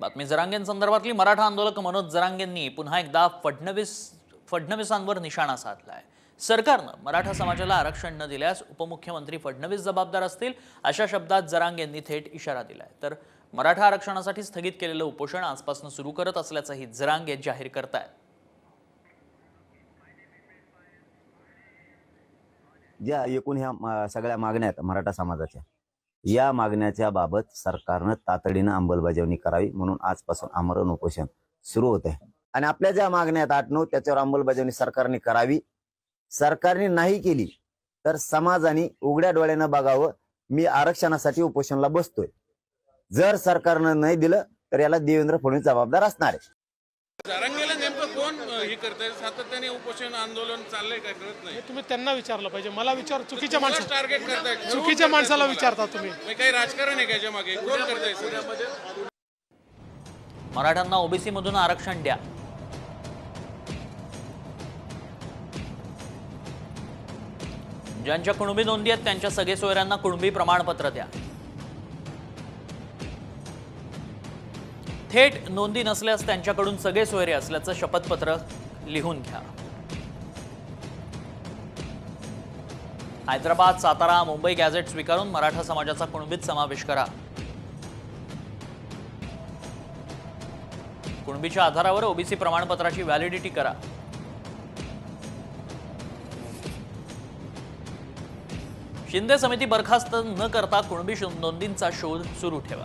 बातमी. जरांगेंसंदर्भातली मराठा आंदोलक मनोज जरांगेंनी पुन्हा एकदा फडणवीस फडणवीसांवर निशाणा साधलाय. सरकारनं मराठा समाजाला आरक्षण न दिल्यास उपमुख्यमंत्री फडणवीस जबाबदार असतील अशा शब्दात जरांगेंनी थेट इशारा दिलाय. तर मराठा आरक्षणासाठी स्थगित केलेलं उपोषण आजपासून सुरू करत असल्याचंही जरांगे जाहीर करतायत. ज्या एकूण ह्या मा- सगळ्या मागण्या आहेत मराठा समाजाच्या या मागण्याच्या बाबत सरकारनं तातडीनं अंमलबजावणी करावी म्हणून आजपासून आमरण उपोषण सुरू होत आहे आणि आपल्या ज्या मागण्या आहेत आठ नऊ त्याच्यावर अंमलबजावणी सरकारने करावी. सरकारने नाही केली तर समाजाने उघड्या डोळ्यानं बघावं. मी आरक्षणासाठी उपोषणला बसतोय. जर सरकारनं नाही दिलं तर याला देवेंद्र फडणवीस जबाबदार असणार आहे. जारंगेला नेमकं कोण हे करतंय? सातत्याने उपोषण आंदोलन चाललंय काय कळत नाही. हे तुम्ही त्यांना विचारलं पाहिजे. मला विचार चुकीच्या माणसा टार्गेट करताय. चुकीच्या माणसाला. विचारता तुम्ही. म्हणजे काही राजकारण आहे का याच्या मागे? कोण करताय? मराठ्यांना ओबीसी मधून आरक्षण द्या. ज्यांच्या कुणबी नोंदी आहेत त्यांच्या सगळे सोयऱ्यांना कुणबी प्रमाणपत्र द्या. थेट नोंदी नसल्यास त्यांच्याकडून सगळे सोयरे असल्याचं शपथपत्र लिहून घ्या. हैदराबाद सातारा मुंबई गॅझेट स्वीकारून मराठा समाजाचा कुणबीत समावेश करा. कुणबीच्या आधारावर ओबीसी प्रमाणपत्राची व्हॅलिडिटी करा. शिंदे समिती बरखास्त न करता कुणबी नोंदींचा शोध सुरू ठेवा.